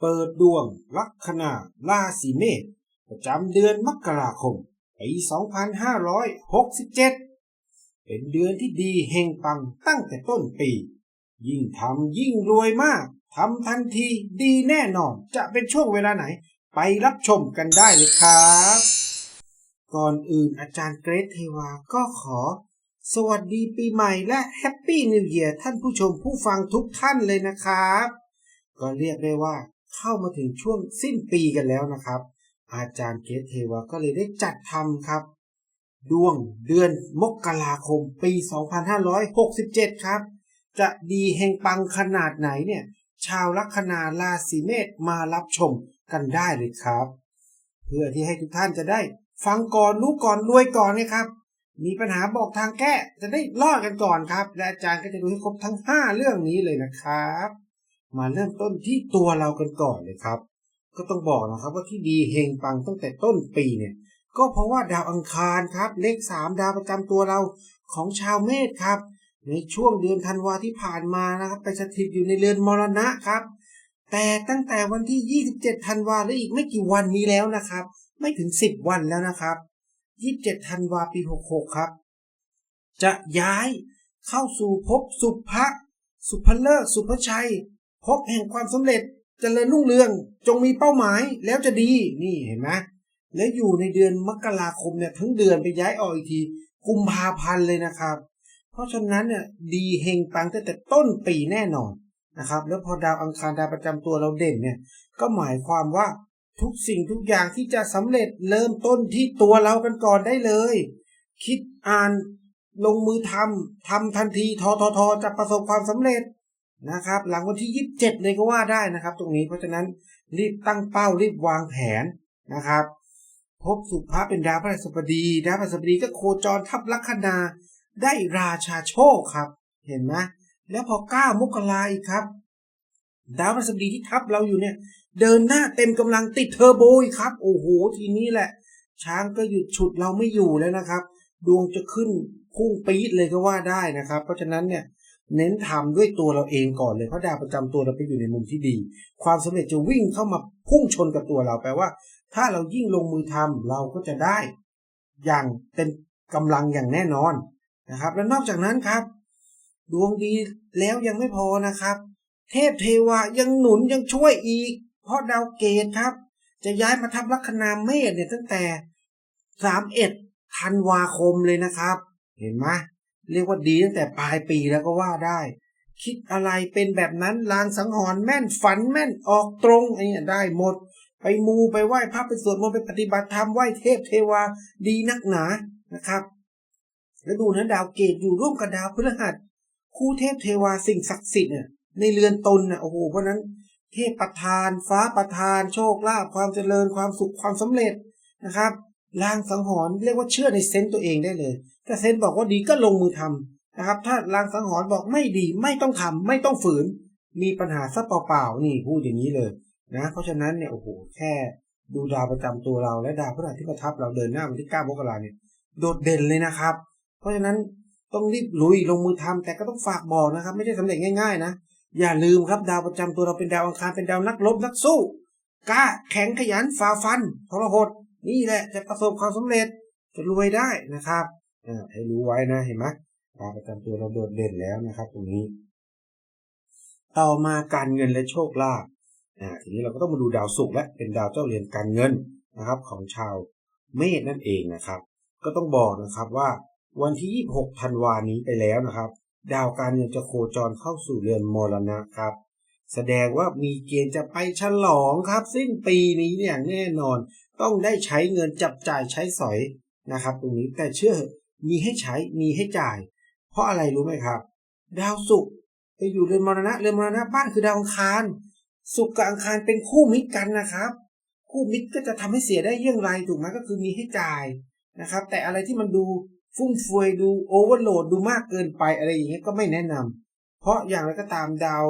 เปิดดวงลัคนาราศีเมษประจำเดือนมกราคมปี 2567 เป็นเดือนที่ดีเฮงปังตั้งแต่ต้นปี ยิ่งทำยิ่งรวยมากทำทันทีดีแน่นอนจะเป็นช่วงเวลาไหน ไปรับชมกันได้เลยครับ ก่อนอื่นอาจารย์เกรทเทวาก็ขอ สวัสดีปีใหม่และแฮปปี้นิวเ a ียร์ท่านผู้ชมผู้ฟังทุกท่านเลยนะครับ ก็เรียกได้ว่า เข้ามาถึงช่วงสิ้นปีกันแล้วนะครับ อาจารย์เกรทเทวาก็เลยได้จัดทำครับ ดวงเดือนมกราคมปี 2567 ครับ จะดีเฮงปังขนาดไหนเนี่ย ชาวลัคนาราศีเมษมารับชมกันได้เลยครับ เพื่อที่ให้ทุกท่านจะได้ ฟังก่อนรู้ก่อนรวยก่อนนะครับมีปัญหาบอกทางแก้จะได้รอดกันก่อนครับ และอาจารย์ก็จะดูให้ครบทั้ง 5 เรื่องนี้เลยนะครับ มาเริ่มต้นที่ตัวเรากันก่อนเลยครับ ก็ต้องบอกนะครับว่าที่ดีเฮงปังตั้งแต่ต้นปีเนี่ย ก็เพราะว่าดาวอังคารครับเลขสามดาวประจำตัวเราของชาวเมษครับ ในช่วงเดือนธันวาที่ผ่านมานะครับไปสถิตอยู่ในเรือนมรณะครับ แต่ตั้งแต่วันที่ 27ธันวาและอีกไม่กี่วันนี้แล้วนะครับ ไม่ถึง 10 วันแล้วนะครับ 27ธันวาปี 66 ครับ จะย้ายเข้าสู่ภพสุภะสุภเลิกสุภชัย ภพแห่งความสำเร็จจเจริญรุ่งเรือง จงมีเป้าหมายแล้วจะดีนี่เห็นไหมแล้วอยู่ในเดือนมกราคมเนี่ยทั้งเดือนไปย้ายออกอีกทีกุมภาพันธ์เลยนะครับ เพราะฉะนั้นเนี่ยดีเฮงปังตั้งแต่ต้นปีแน่นอนนะครับ แล้วพอดาวอังคารดาวประจำตัวเราเด่นเนี่ยก็หมายความว่าทุกสิ่งทุกอย่างที่จะสำเร็จเริ่มต้นที่ตัวเรากันก่อนได้เลย คิดอ่านลงมือทำทำทันทีทอทอทอจะประสบความสำเร็จ นะครับ หลังวันที่ 27 เลยก็ว่าได้นะครับ ตรงนี้เพราะฉะนั้นรีบตั้งเป้ารีบวางแผนนะครับ พบสุภาพเป็นดาวพฤหัสบดีดาวพฤหัสบดีก็โคจรทับลัคนาได้ราชาโชคครับ เห็นไหมแล้วพอก้ามกราอีกครับ ดาวพฤหัสบดีที่ทับเราอยู่เนี่ย เดินหน้าเต็มกำลังติดเทอร์โบอีกครับ โอ้โหทีนี้แหละ ช้างก็หยุดฉุดเราไม่อยู่แล้วนะครับ ดวงจะขึ้นพุ่งปี๊ดเลยก็ว่าได้นะครับ เพราะฉะนั้นเนี่ย เน้นทำด้วยตัวเราเองก่อนเลยเพราะดาวประจำตัวเราไปอยู่ในมุมที่ดี ความสำเร็จจะวิ่งเข้ามาพุ่งชนกับตัวเราแปลว่า ถ้าเรายิ่งลงมือทำเราก็จะได้ อย่างเต็มกำลังอย่างแน่นอนนะครับ และนอกจากนั้นครับ ดวงดีแล้วยังไม่พอนะครับ เทพเทวายังหนุนยังช่วยอีก เพราะดาวเกตครับ จะย้ายมาทับลัคนาเมษเนี่ยตั้งแต่สามเอ็ดธันวาคมเลยนะครับ เห็นไหม เรียกว่าดีตั้งแต่ปลายปีแล้วก็ว่าได้ คิดอะไรเป็นแบบนั้นลางสังหรณ์แม่นฝันแม่นออกตรงไอ้เนี่ยได้หมด ไปมูไปไหว้พระไปสวดมนต์ไปปฏิบัติธรรมไหว้เทพเทวาดีนักหนานะครับ แล้วดูนะดาวเกตอยู่ร่วมกับดาวพฤหัส คู่เทพเทวาสิ่งศักดิ์สิทธิ์เนี่ยในเรือนตนน่ะโอ้โหเพราะนั้น เทพประทาน ฟ้าประทาน โชคลาภความเจริญความสุขความสำเร็จนะครับลางสังหรณ์เรียกว่าเชื่อในเซนต์ตัวเองได้เลย ถ้าเซนบอกว่าดีก็ลงมือทำนะครับ ถ้าลางสังหรณ์บอกไม่ดีไม่ต้องทำไม่ต้องฝืน มีปัญหาซะเปล่าๆนี่พูดอย่างนี้เลยนะเพราะฉะนั้นเนี่ยโอ้โหแค่ดูดาวประจำตัวเราและดาวพฤหัสที่ประทับเราเดินหน้าวันที่9มกราเนี่ยโดดเด่นเลยนะครับ เพราะฉะนั้นต้องรีบลุยลงมือทำแต่ก็ต้องฝากบอกนะครับ ไม่ใช่สำเร็จง่ายๆ นะ อย่าลืมครับดาวประจำตัวเราเป็นดาวอังคารเป็นดาวนักรบนักสู้กล้าแข็งขยันฝ่าฟันทรหดนี่แหละจะประสบความสำเร็จจะรวยได้นะครับ อ่าให้รู้ไว้นะเห็นไหมดาประจำตัวเราโดดเด่นแล้วนะครับ ตรงนี้ ต่อมาการเงินและโชคลาภอ่าทีนี้เราก็ต้องมาดูดาวศุกร์และเป็นดาวเจ้าเรือนการเงินนะครับ ของชาวเมษนั่นเองนะครับ ก็ต้องบอกนะครับว่าวันที่ 26 ธันวานี้ไปแล้วนะครับ ดาวการเงินจะโคจรเข้าสู่เรือนมรณะครับ แสดงว่ามีเกณฑ์จะไปฉลองครับ สิ้นปีนี้เนี่ยแน่นอน ต้องได้ใช้เงินจับจ่ายใช้สอยนะครับ ตรงนี้แต่เชื่อ มีให้ใช้มีให้จ่าย เพราะอะไรรู้ไหมครับ ดาวศุกร์ไปอยู่เรือนมรณะเรือนมรณะบ้านคือดาวอังคารศุกร์กับอังคารเป็นคู่มิตรกันนะครับ คู่มิตรก็จะทำให้เสียได้เยี่ยงไรถูกไหมก็คือมีให้จ่ายนะครับ แต่อะไรที่มันดูฟุ่มเฟือยดูโอเวอร์โหลดดูมากเกินไปอะไรอย่างเงี้ยก็ไม่แนะนำเพราะอย่างไรก็ตามดาว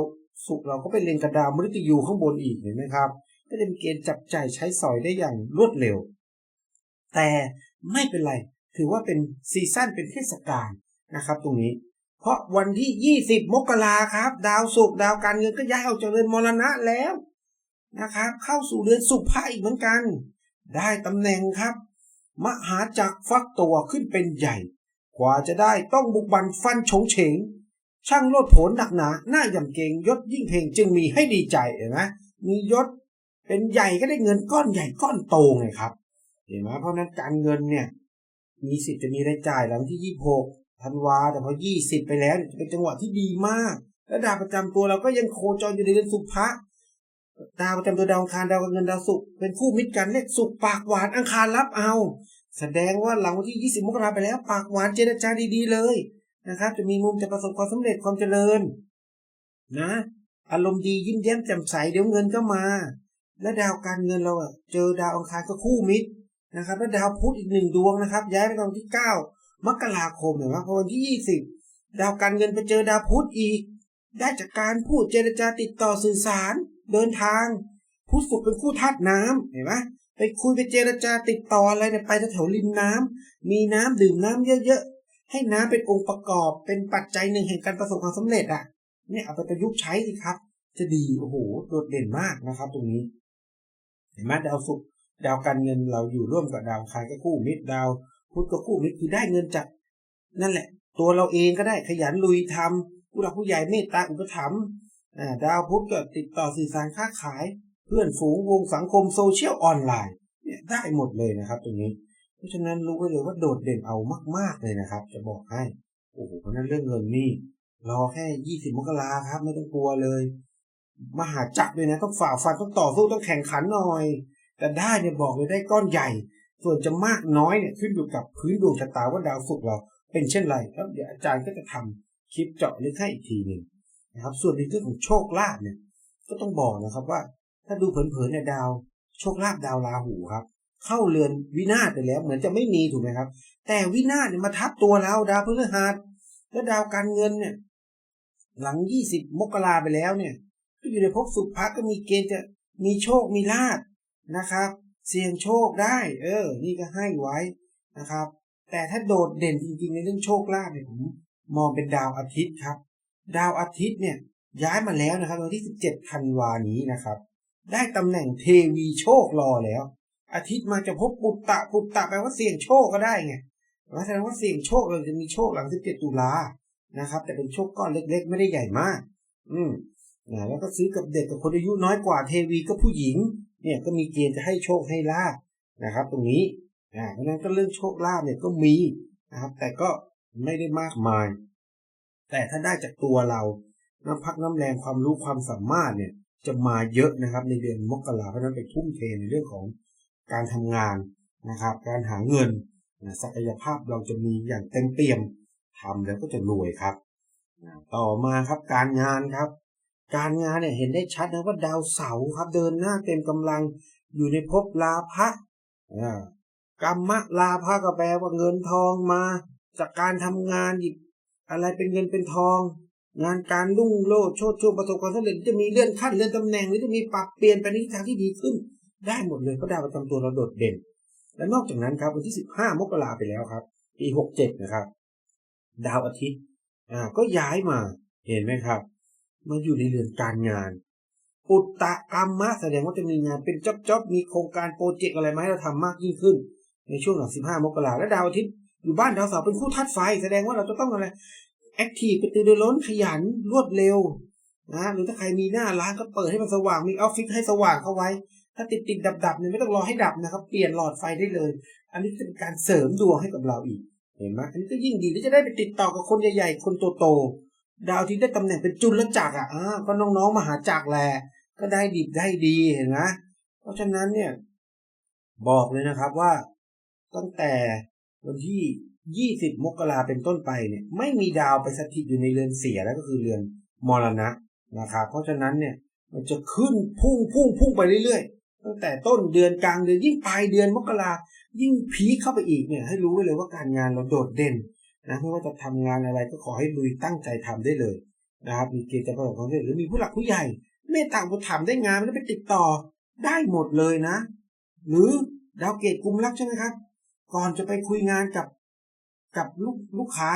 ศุกร์เราก็ไปเล็งกับดาวมฤตยูข้างบนอีกเห็นไหมครับ ก็จะมีเกณฑ์จับจ่ายใช้สอยได้อย่างรวดเร็ว แต่ไม่เป็นไร ถือว่าเป็นซีซั่นเป็นเทศกาลนะครับ ตรงนี้ เพราะวันที่ 20 มกราครับ ดาวศุกร์ดาวการเงินก็ย้ายออกจากเรือนมรณะแล้วนะครับเข้าสู่เดือนสุภะอีกเหมือนกัน ได้ตำแหน่งครับ มหาจักรฟักตัวขึ้นเป็นใหญ่ กว่าจะได้ต้องบุกบันฟันฉงเฉง ช่างโลดโผนหนักหนา หน้าย่ำเกงยศยิ่งเพลงจึงมีให้ดีใจเห็นไหมมียศเป็นใหญ่ก็ได้เงินก้อนใหญ่ก้อนโตไงครับ เห็นไหมเพราะนั้นการเงินเนี่ย มีสิทธิ์จะมีรายจ่ายหลังที่ยี่หกธันวาแต่พอยี่สิบไปแล้วเนี่ยจะเป็นจังหวะที่ดีมากและดาวประจำตัวเราก็ยังโคจรอยู่ในเดือนสุภะดาวประจำตัวดาวอังคารดาวการเงินดาวศุกร์เป็นคู่มิตรกันเลขศุกร์ปากหวานอังคารรับเอา แสดงว่าหลังวันที่ 20 มกราไปแล้ว ปากหวานเจรจาดีๆเลยนะครับ จะมีมุมจะประสบความสำเร็จความเจริญ นะ อารมณ์ดียิ้มแย้มแจ่มใสเดี๋ยวเงินก็มา และดาวการเงินเราอะเจอดาวอังคารก็คู่มิตร นะครับและดาวพุธอีกหนึ่งดวงนะครับ ย้ายไปตอนที่ 9 มกราคมเห็นไหมพอวันที่ 20 ดาวการเงินไปเจอดาวพุธอีก ได้จากการพูดเจรจาติดต่อสื่อสาร เดินทางพุธศุกร์เป็นคู่ธาตุน้ำเห็นไหมไปคุยไปเจรจาติดต่ออะไรเนี่ยไปแถวริมน้ำมีน้ำดื่มน้ำเยอะๆ ให้น้ำเป็นองค์ประกอบเป็นปัจจัยหนึ่งแห่งการประสบความสำเร็จอะเนี่ยเอาไปประยุกต์ใช้สิครับ จะดีโอ้โหโดดเด่นมากนะครับ ตรงนี้ เห็นไหมดาวศุกร์ ดาวการเงินเราอยู่ร่วมกับดาวอังคารก็คู่มิตรดาวพุธก็คู่มิตรคือได้เงินจากนั่นแหละ ตัวเราเองก็ได้ขยันลุยทำผู้หลักผู้ใหญ่เมตตาอุปถัมภ์ดาวพุธก็ติดต่อสื่อสารค้าขาย เพื่อนฝูงวงสังคมโซเชียลออนไลน์เนี่ยได้หมดเลยนะครับตรงนี้ เพราะฉะนั้นรู้ไว้เลยว่าโดดเด่นเอามาก ๆเลยนะครับ จะบอกให้โอ้โหเพราะฉะนั้นเรื่องเงินนี่รอแค่ยี่สิบมกราครับ ไม่ต้องกลัวเลย มหาจักรเลยนะต้องฝ่าฟันต้องต่อสู้ต้องแข่งขันหน่อย แต่ได้เนี่ยบอกเลยได้ก้อนใหญ่ ส่วนจะมากน้อยเนี่ยขึ้นอยู่กับพื้นดวงชะตาว่าดาวศุกร์เราเป็นเช่นไรแล้วเดี๋ยวอาจารย์ก็จะทำคลิปเจาะลึกให้อีกทีหนึ่งนะครับ ส่วนในเรื่องของโชคลาภเนี่ย ก็ต้องบอกนะครับว่า ถ้าดูเผินๆเนี่ยดาว โชคลาภดาวราหูครับ เข้าเรือนวินาศไปแล้ว เหมือนจะไม่มีถูกไหมครับ แต่วินาศเนี่ยมาทับตัวเราดาวพฤหัสและดาวการเงินเนี่ย หลังยี่สิบมกราไปแล้วเนี่ยก็อยู่ในภพสุภะก็มีเกณฑ์จะมีโชคมีลาภ นะครับ เสี่ยงโชคได้ เออ นี่ก็ให้ไว้นะครับ แต่ถ้าโดดเด่นจริงๆในเรื่องโชคลาภเนี่ยผมมองเป็นดาวอาทิตย์ครับ ดาวอาทิตย์เนี่ยย้ายมาแล้วนะครับวันที่ 17ธันวานี้นะครับ ได้ตำแหน่งเทวีโชครอแล้ว อาทิตย์มาจะพบปุตตะปุตตะแปลว่าเสี่ยงโชคก็ได้ไงแสดงว่าเสี่ยงโชคเราจะมีโชคหลัง 17 ตุลานะครับ แต่เป็นโชคก้อนเล็ก ๆ ไม่ได้ใหญ่มาก อืมนะแล้วก็ซื้อกับเด็กกับคนอายุน้อยกว่าเทวีก็ผู้หญิง เนี่ยก็มีเกณฑ์จะให้โชคให้ลาบนะครับ ตรงนี้อ่าเพราะนั้นก็เรื่องโชคลาภเนี่ยก็มีนะครับ แต่ก็ไม่ได้มากมาย แต่ถ้าได้จากตัวเราน้ำพักน้ำแรงความรู้ความสามารถเนี่ยจะมาเยอะนะครับ ในเดือนมกราเพราะนั้นไปทุ่มเทในเรื่องของการทำงานนะครับ การหาเงินศักยภาพเราจะมีอย่างเต็มเปี่ยมทำแล้วก็จะรวยครับ ต่อมาครับการงานครับ การงานเนี่ยเห็นได้ชัดนะว่าดาวเสาร์ครับ เดินหน้าเต็มกำลังอยู่ในภพลาภะกรรมะลาภะก็แปลว่าเงินทองมา จากการทำงานหยิบอะไรเป็นเงินเป็นทอง งานการรุ่งโรจน์โชดช่วงประสบความสำเร็จจะมีเลื่อนขั้นเลื่อนตำแหน่งหรือจะมีปรับเปลี่ยนไปในทิศทางที่ดีขึ้น ได้หมดเลยเพราะดาวประจำตัวเราโดดเด่น และนอกจากนั้นครับวันที่ 15 มกราไปแล้วครับ ปี 67 นะครับ ดาวอาทิตย์อ่าก็ย้ายมาเห็นไหมครับ มาอยู่ในเรือนการงาน ปุตตะกรรมะแสดงว่าจะมีงานเป็นจ็อบจ็อบมีโครงการโปรเจกต์อะไรมาให้เราทำมากยิ่งขึ้น ในช่วงหลัง15มกราและดาวอาทิตย์อยู่บ้านดาวเสาร์เป็นคู่ธาตุไฟ แสดงว่าเราจะต้องอะไรแอคทีฟกระตือรือร้นขยันรวดเร็วนะหรือถ้าใครมีหน้าร้านก็เปิดให้มันสว่างมีออฟฟิศให้สว่างเข้าไว้ ถ้าติดติดดับดับเนี่ยไม่ต้องรอให้ดับนะครับ เปลี่ยนหลอดไฟได้เลย อันนี้จะเป็นการเสริมดวงให้กับเราอีกเห็นไหมอันนี้ก็ยิ่งดีที่จะได้ไปติดต่อกับคนใหญ่ ๆ คนโตๆ ดาวที่ได้ตำแหน่งเป็นจุลจักรอะอ่าก็น้องๆมหาจักรแหละก็ได้ดีได้ดีเห็นไหมเพราะฉะนั้นเนี่ย บอกเลยนะครับว่า ตั้งแต่วันที่20มกราเป็นต้นไปเนี่ย ไม่มีดาวไปสถิตอยู่ในเรือนเสียแล้วก็คือเรือนมรณะนะครับ เพราะฉะนั้นเนี่ยมันจะขึ้นพุ่งพุ่งพุ่งไปเรื่อยๆ ตั้งแต่ต้นเดือนกลางเดือนยิ่งปลายเดือนมกรายิ่งพีเข้าไปอีกเนี่ย ให้รู้ไว้เลยว่าการงานเราโดดเด่น นะไม่ว่าจะทำงานอะไรก็ขอให้ลุยตั้งใจทำได้เลยนะครับ มีเกณฑ์จะประสบความสำเร็จหรือมีผู้หลักผู้ใหญ่ เมตตาอุปถัมภ์ได้งานไม่ได้ไปติดต่อได้หมดเลยนะ หรือดาวเกตกลุ่มรักใช่ไหมครับ ก่อนจะไปคุยงานกับกับลูกลูกค้า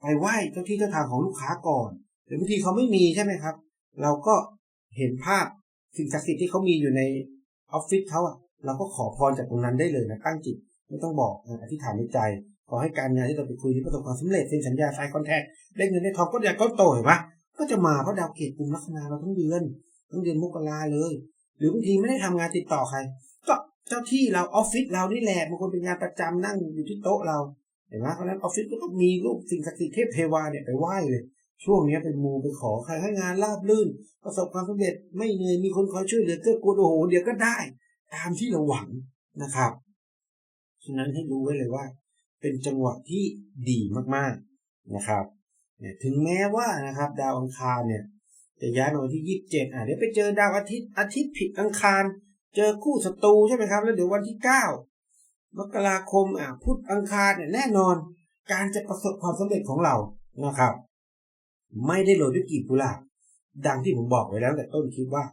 ไปไหว้เจ้าที่เจ้าทางของลูกค้าก่อนหรือบางทีเขาไม่มีใช่ไหมครับ เราก็เห็นภาพสิ่งศักดิ์สิทธิ์ที่เขามีอยู่ในออฟฟิศเขาอะเราก็ขอพรจากตรงนั้นได้เลยนะตั้งจิตไม่ต้องบอกอธิษฐานในใจ ขอให้การงานที่เราไปคุยที่ประสบความสำเร็จเซ็นสัญญาไซคอนแทคได้เงินได้ทองก็อยากก็โตเห็นปะก็จะมาเพราะดาวเกตกลุ่มลัคนาเราทั้งเดือนทั้งเดือนมกราเลย หรือบางทีไม่ได้ทำงานติดต่อใคร ก็เจ้าที่เราออฟฟิศเรานี่แหละบางคนเป็นงานประจำนั่งอยู่ที่โต๊ะเราเห็นไหมเพราะฉะนั้นออฟฟิศก็ต้องมีรูปสิ่งศักดิ์สิทธิ์เทพเทวาเนี่ยไปไหว้เลย ช่วงนี้เป็นมูไปขอใครให้งานราบรื่น ประสบความสำเร็จไม่เหนื่อยมีคนคอยช่วยเหลือเกื้อกูลโอ้โหเดี๋ยวก็ได้ ตามที่เราหวังนะครับฉะนั้นให้รู้ไว้เลยว่า เป็นจังหวะที่ดีมากๆนะครับเนี่ยถึงแม้ว่านะครับ ดาวอังคารเนี่ย จะย้ายมาวันที่ยี่สิบเจ็ดอะเดี๋ยวไปเจอดาวอาทิตย์อาทิตย์ผิดอังคาร เจอคู่ศัตรูใช่ไหมครับ แล้วเดี๋ยววันที่เก้ามกราคมอะพุธอังคารเนี่ยแน่นอน การจะประสบความสำเร็จของเรานะครับ ไม่ได้โรยด้วยกีบกุหลาบดังที่ผมบอกไว้แล้วแต่ต้นคลิปว่า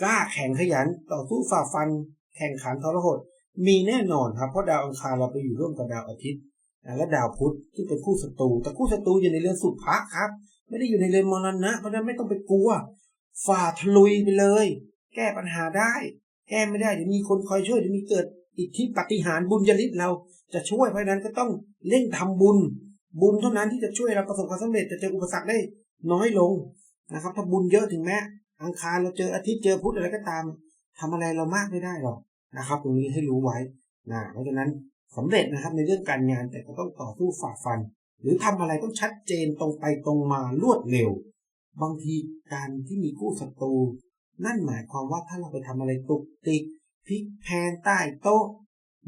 กล้าแข่งขยันต่อสู้ฝ่าฟัน แข่งขันทรหด มีแน่นอนครับเพราะดาวอังคารเราไปอยู่ร่วมกับดาวอาทิตย์และดาวพุธที่เป็นคู่ศัตรูแต่คู่ศัตรูอยู่ในเรือนสุภะครับ ไม่ได้อยู่ในเรือนมรณะเพราะฉะนั้นไม่ต้องไปกลัว ฝ่าทะลุยไปเลย แก้ปัญหาได้ แก้ไม่ได้เดี๋ยวมีคนคอยช่วยเดี๋ยวมีเกิดอิทธิปฏิหารบุญยริศเราจะช่วยเพราะฉะนั้นก็ต้องเร่งทำบุญ บุญเท่านั้นที่จะช่วยเราประสบความสำเร็จจะเจออุปสรรคได้น้อยลงนะครับ ถ้าบุญเยอะถึงแม้อังคารเราเจออาทิตย์เจอพุธอะไรก็ตามทำอะไรเรามากไม่ได้หรอก นะครับ ตรงนี้ให้รู้ไว้นะเพราะฉะนั้นสำเร็จนะครับในเรื่องการงานแต่ก็ต้องต่อสู้ฝ่าฟัน หรือทำอะไรต้องชัดเจนตรงไปตรงมารวดเร็ว บางทีการที่มีคู่ศัตรูนั่นหมายความว่าถ้าเราไปทำอะไรตุกติกพลิกแพนใต้โต๊ะ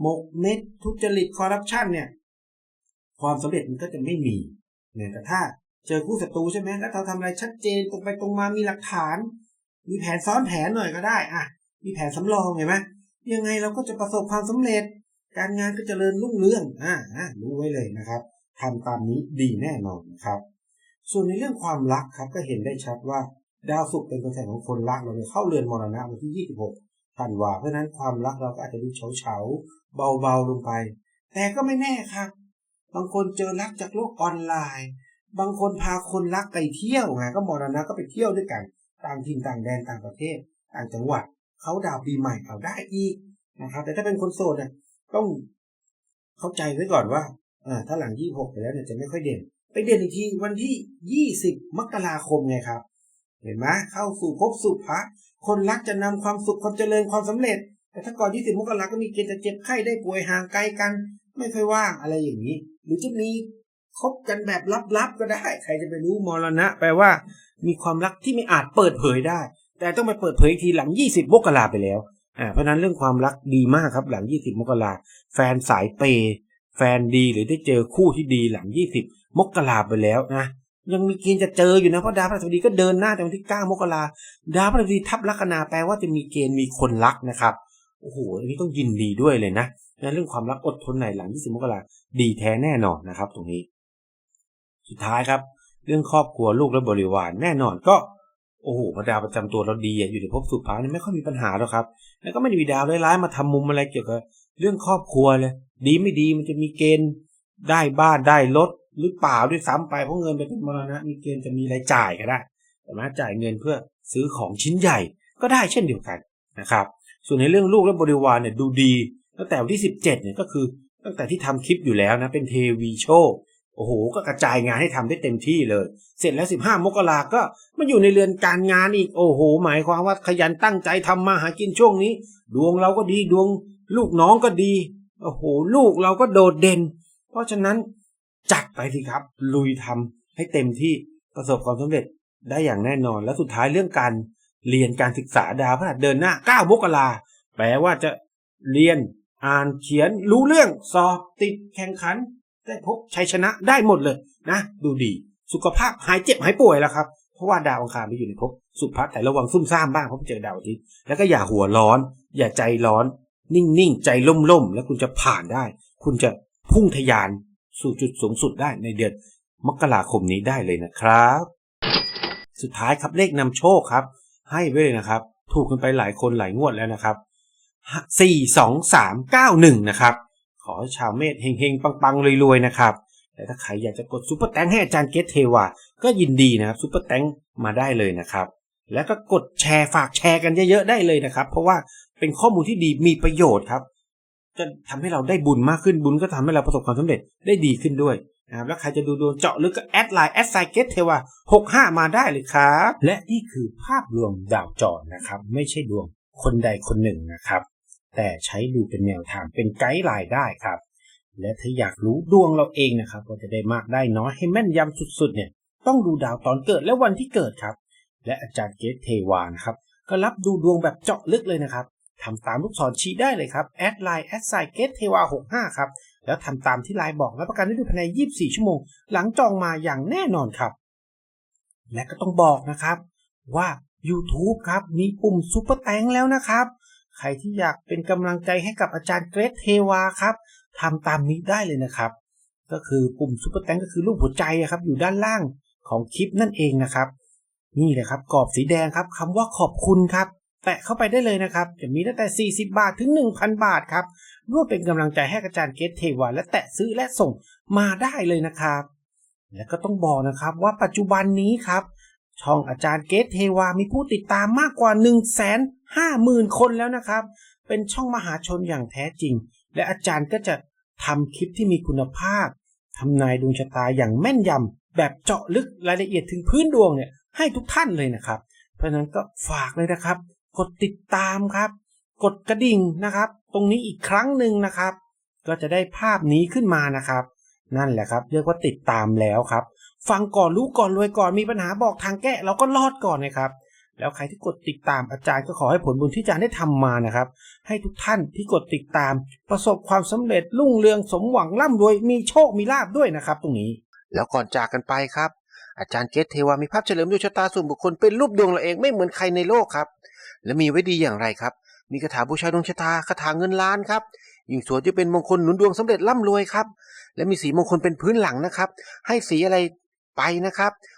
หมกเม็ดทุจริตคอร์รัปชันเนี่ย ความสำเร็จมันก็จะไม่มีเนี่ยแต่ถ้าเจอคู่ศัตรูใช่ไหมแล้วเราทำอะไรชัดเจนตรงไปตรงมามีหลักฐาน มีแผนซ้อนแผนหน่อยก็ได้อะมีแผนสำรองเห็นไหม ยังไงเราก็จะประสบความสำเร็จ การงานก็จเจริญรุ่งเรืองอ่าอ่ารู้ไว้เลยนะครับทำตามนี้ดีแน่นอนนะครับ ส่วนในเรื่องความรักครับก็เห็นได้ชัดว่าดาวศุกร์เป็นตัวแทนของคนรักเราเนี่ยเข้าเรือนมรณะวันที่ 26ธันวาเพราะนั้นความรักเราก็อาจจะดูเฉาเฉาเบาๆลงไป แต่ก็ไม่แน่ครับ บางคนเจอรักจากโลกออนไลน์ บางคนพาคนรักไปเที่ยวไงก็มรณะก็ไปเที่ยวด้วยกัน ต่างถิ่นต่างแดนต่างประเทศ ต่างจังหวัด เขาดาวปีใหม่เอาได้อีกนะครับ แต่ถ้าเป็นคนโสดเนี่ยต้องเข้าใจไว้ก่อนว่าอถ้าหลัง26ไปแล้วเนี่ยจะไม่ค่อยเด่น ไปเด่นอีกทีวันที่20มกราคมไงครับ เห็นไหมเข้าสู่ภพสุภะคนรักจะนำความสุขความเจริญความสำเร็จ แต่ถ้าก่อน20มกราก็มีเกณฑ์จะเจ็บไข้ได้ป่วยห่างไกลกัน ไม่ค่อยว่างอะไรอย่างนี้ หรือจะมีคบกันแบบลับๆก็ได้ ใครจะไปรู้มรณะ แปลว่า มีความรักที่ไม่อาจเปิดเผยได้ แต่ต้องไปเปิดเผยทีหลัง 20มกราไปแล้วอ่าเพราะนั้นเรื่องความรักดีมากครับหลัง 20มกราแฟนสายเปย์แฟนดีหรือได้เจอคู่ที่ดีหลัง 20มกราไปแล้วนะยังมีเกณฑ์จะเจออยู่นะเพราะดาวพฤหัสบดีก็เดินหน้าแต่วันที่ 9 มกราดาวพฤหัสบดีทับลัคนาแปลว่าจะมีเกณฑ์มีคนรักนะครับโอ้โหอันนี้ต้องยินดีด้วยเลยนะนะเรื่องความรักอดทนในหลัง 20 มกราดีแท้แน่นอนนะครับ ตรงนี้ สุดท้ายครับ เรื่องครอบครัวลูกและบริวารแน่นอนก็ โอ้โหพอดาวประจำตัวเราดีอยู่ในภพสุภาเนี่ยไม่ค่อยมีปัญหาหรอกครับ แล้วก็ไม่ได้มีดาวร้ายๆมาทำมุมอะไรเกี่ยวกับเรื่องครอบครัวเลยดีไม่ดีมันจะมีเกณฑ์ได้บ้านได้รถหรือเปล่าด้วยซ้ำไปเพราะเงินไปเป็นมรณะมีเกณฑ์จะมีรายจ่ายก็ได้แต่มาจ่ายเงินเพื่อซื้อของชิ้นใหญ่ก็ได้เช่นเดียวกันนะครับ ส่วนในเรื่องลูกและบริวารเนี่ยดูดีตั้งแต่วันที่ 17เนี่ยก็คือตั้งแต่ที่ทำคลิปอยู่แล้วนะเป็นเทวีโชค โอ้โห ก็กระจายงานให้ทำได้เต็มที่เลย เสร็จแล้ว15มกราก็มาอยู่ในเรือนการงานอีก โอ้โห หมายความว่าขยันตั้งใจทำมาหากินช่วงนี้ ดวงเราก็ดีดวง ลูกน้องก็ดี โอ้โห ลูกเราก็โดดเด่น เพราะฉะนั้นจัดไปสิครับ ลุยทำให้เต็มที่ประสบความสำเร็จได้อย่างแน่นอน และสุดท้ายเรื่องการเรียนการศึกษาดาวพฤหัสเดินหน้า 9 มกราแปลว่าจะเรียนอ่านเขียนรู้เรื่องสอบติดแข่งขัน ได้พบชัยชนะได้หมดเลยนะ ดูดี สุขภาพหายเจ็บหายป่วยแล้วครับ เพราะว่าดาวอังคารไปอยู่ในภพสุภะแต่ระวังซุ่มซ่ามบ้างเพราะเจอดาวอาทิตย์แล้วก็อย่าหัวร้อน อย่าใจร้อน นิ่งๆใจล่มๆแล้วคุณจะผ่านได้ คุณจะพุ่งทะยานสู่จุดสูงสุดได้ในเดือนมกราคมนี้ได้เลยนะครับ สุดท้ายครับเลขนำโชคครับ ให้ไว้เลยนะครับ ถูกกันไปหลายคนหลายงวดแล้วนะครับสี่สองสามเก้าหนึ่งนะครับ อให้ชาวเมษเฮงๆ ปังๆรวยๆนะครับแต่ถ้าใครอยากจะกดซุปเปอร์แตงให้อาจารย์เกตเทวาก็ยินดีนะครับซุปเปอร์แตงมาได้เลยนะครับ แล้วก็กดแชร์ฝากแชร์กันเยอะๆได้เลยนะครับ เพราะว่าเป็นข้อมูลที่ดีมีประโยชน์ครับ จะทำให้เราได้บุญมากขึ้นบุญก็ทำให้เราประสบความสำเร็จได้ดีขึ้นด้วยนะครับแล้วใครจะดูดวงเจาะลึกก็แอดไลน์แอดไซเกตเทวาหกห้ามาได้เลยครับ และนี่คือภาพรวมดาวจรนะครับ ไม่ใช่ดวงคนใดคนหนึ่งนะครับ แต่ใช้ดูเป็นแนวทางเป็นไกด์ไลน์ได้ครับ และถ้าอยากรู้ดวงเราเองนะครับว่าจะได้มากได้น้อยให้แม่นยำสุดๆ เนี่ยต้องดูดาวตอนเกิดและวันที่เกิดครับ และอาจารย์เกตเทวานะครับก็รับดูดวงแบบเจาะลึกเลยนะครับทำตามลูกศรชี้ได้เลยครับแอดไลน์แอดไซเกตเทวา65ครับแล้วทำตามที่ไลน์บอกรับประกันได้ดูภายใน 24 ชั่วโมง หลังจองมาอย่างแน่นอนครับ และก็ต้องบอกนะครับว่า YouTube ครับมีปุ่มซุปเปอร์แตงแล้วนะครับ ใครที่อยากเป็นกำลังใจให้กับอาจารย์เกรทเทวาครับทำตามนี้ได้เลยนะครับ ก็คือปุ่มซุปเปอร์แตงก็คือรูปหัวใจครับ อยู่ด้านล่างของคลิปนั่นเองนะครับ นี่แหละครับกรอบสีแดงครับคำว่าขอบคุณครับ แตะเข้าไปได้เลยนะครับ จะมีตั้งแต่ 40 บาทถึง 1,000 บาทครับร่วมเป็นกำลังใจให้อาจารย์เกตเทวาและแตะซื้อและส่งมาได้เลยนะครับ และก็ต้องบอกนะครับว่าปัจจุบันนี้ครับช่องอาจารย์เกตเทวามีผู้ติดตามมากกว่า1 5 0 0 0 0 คนแล้วนะครับ เป็นช่องมหาชนอย่างแท้จริง และอาจารย์ก็จะทำคลิปที่มีคุณภาพทำนายดวงชะตาอย่างแม่นยำแบบเจาะลึกรายละเอียดถึงพื้นดวงเนี่ยให้ทุกท่านเลยนะครับ เพราะฉะนั้นก็ฝากเลยนะครับ กดติดตามครับ กดกระดิ่งนะครับ ตรงนี้อีกครั้งหนึ่งนะครับ ก็จะได้ภาพนี้ขึ้นมานะครับ นั่นแหละครับ เรียกว่าติดตามแล้วครับ ฟังก่อนรู้ก่อนรวยก่อนมีปัญหาบอกทางแก้เราก็รอดก่อนนะครับ แล้วใครที่กดติดตามอาจารย์ก็ขอให้ผลบุญที่อาจารย์ได้ทำมานะครับ ให้ทุกท่านที่กดติดตาม ประสบความสำเร็จรุ่งเรืองสมหวังร่ำรวยมีโชคมีลาบด้วยนะครับ ตรงนี้ แล้วก่อนจากกันไปครับ อาจารย์เกตเทวามีภาพเฉลิมดวงชะตาส่วนบุคคลเป็นรูปดวงเราเองไม่เหมือนใครในโลกครับ และมีไว้ดีอย่างไรครับ มีคาถาบูชาดวงชะตาคาถาเงินล้านครับยิ่งสวยจะเป็นมงคลหนุนดวงสำเร็จร่ำรวยครับและมีสีมงคลเป็นพื้นหลังนะครับ ให้สีอะไรไปนะครับ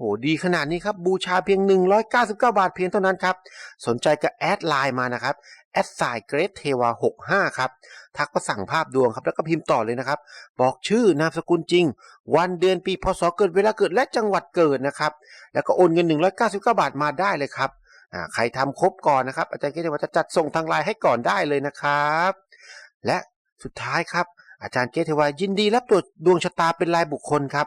โอ้ดีขนาดนี้ครับ บูชาเพียง 199 บาทเพียงเท่านั้นครับ สนใจก็แอดไลน์มานะครับ แอดไซเกรดเทวา65 ครับ ทักมาสั่งภาพดวงครับ แล้วก็พิมพ์ต่อเลยนะครับ บอกชื่อนามสกุลจริง วันเดือนปีพศเกิดเวลาเกิดและจังหวัดเกิดนะครับ แล้วก็โอนเงิน 199 บาทมาได้เลยครับใครทำครบก่อนนะครับ อาจารย์เกรดเทวาจะจัดส่งทางไลน์ให้ก่อนได้เลยนะครับ และสุดท้ายครับอาจารย์เกตเทวายินดีรับตรวจดวงชะตาเป็นรายบุคคลครับ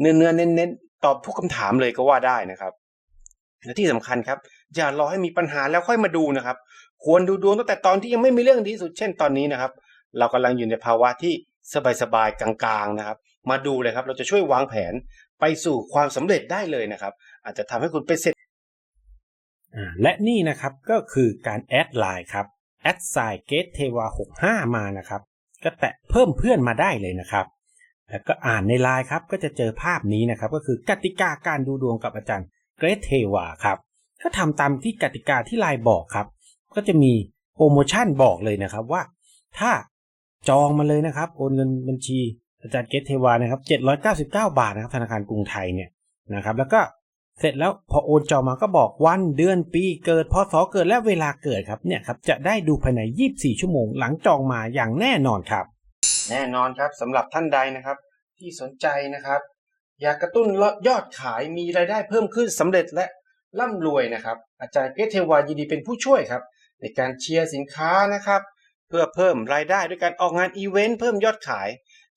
เนื้อๆเน้นๆตอบทุกคำถามเลยก็ว่าได้นะครับ และที่สำคัญครับ อย่ารอให้มีปัญหาแล้วค่อยมาดูนะครับ ควรดูดวงตั้งแต่ตอนที่ยังไม่มีเรื่องดีสุดเช่นตอนนี้นะครับ เรากำลังอยู่ในภาวะที่สบายๆกลางๆนะครับ มาดูเลยครับ เราจะช่วยวางแผนไปสู่ความสำเร็จได้เลยนะครับ อาจจะทำให้คุณเป็นเศรษอ่าและนี่นะครับก็คือการแอดไลน์ครับแอดไซเกตเทวา65 มานะครับ ก็แตะเพิ่มเพื่อนมาได้เลยนะครับ แล้วก็อ่านในไลน์ครับก็จะเจอภาพนี้นะครับก็คือกติกาการดูดวงกับอาจารย์เกรทเทวาครับก็ทำตามที่กติกาที่ไลน์บอกครับ ก็จะมีโปรโมชั่นบอกเลยนะครับว่า ถ้าจองมาเลยนะครับ โอนเงินบัญชี อาจารย์เกตเทวานะครับ799 บาทนะครับธนาคารกรุงไทยเนี่ยนะครับ แล้วก็เสร็จแล้วพอโอนจองมาก็บอกวันเดือนปีเกิดพศเกิดและเวลาเกิดครับเนี่ยครับจะได้ดูภายใน 24 ชั่วโมงหลังจองมาอย่างแน่นอนครับ แน่นอนครับสำหรับท่านใดนะครับ ที่สนใจนะครับ อยากกระตุ้นยอดขายมีรายได้เพิ่มขึ้นสำเร็จและร่ำรวยนะครับ อาจารย์เกรทเทวายินดีเป็นผู้ช่วยครับ ในการเชียร์สินค้านะครับ เพื่อเพิ่มรายได้ด้วยการออกงานอีเวนต์เพิ่มยอดขาย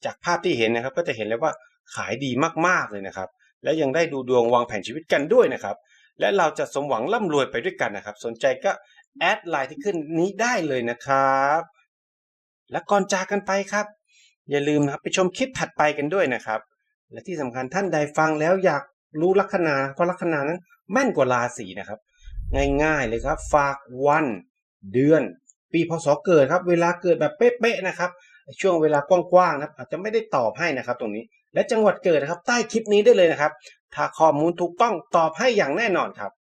จากภาพที่เห็นนะครับ ก็จะเห็นเลยว่าขายดีมากๆเลยนะครับ และยังได้ดูดวงวางแผนชีวิตกันด้วยนะครับ และเราจะสมหวังร่ำรวยไปด้วยกันนะครับ สนใจก็แอดไลน์ที่ขึ้นนี้ได้เลยนะครับ และก่อนจากกันไปครับ อย่าลืมนะครับไปชมคลิปถัดไปกันด้วยนะครับ และที่สำคัญท่านใดฟังแล้วอยากรู้ลัคนาเพราะลัคนานั้นแม่นกว่าราศีนะครับ ง่ายๆเลยครับ ฝากวัน เดือน ปีพศเกิดครับ เวลาเกิดแบบเป๊ะๆนะครับ ช่วงเวลากว้างๆนะครับอาจจะไม่ได้ตอบให้นะครับ ตรงนี้ และจังหวัดเกิดนะครับ ใต้คลิปนี้ได้เลยนะครับ ถ้าข้อมูลถูกต้องตอบให้อย่างแน่นอนครับ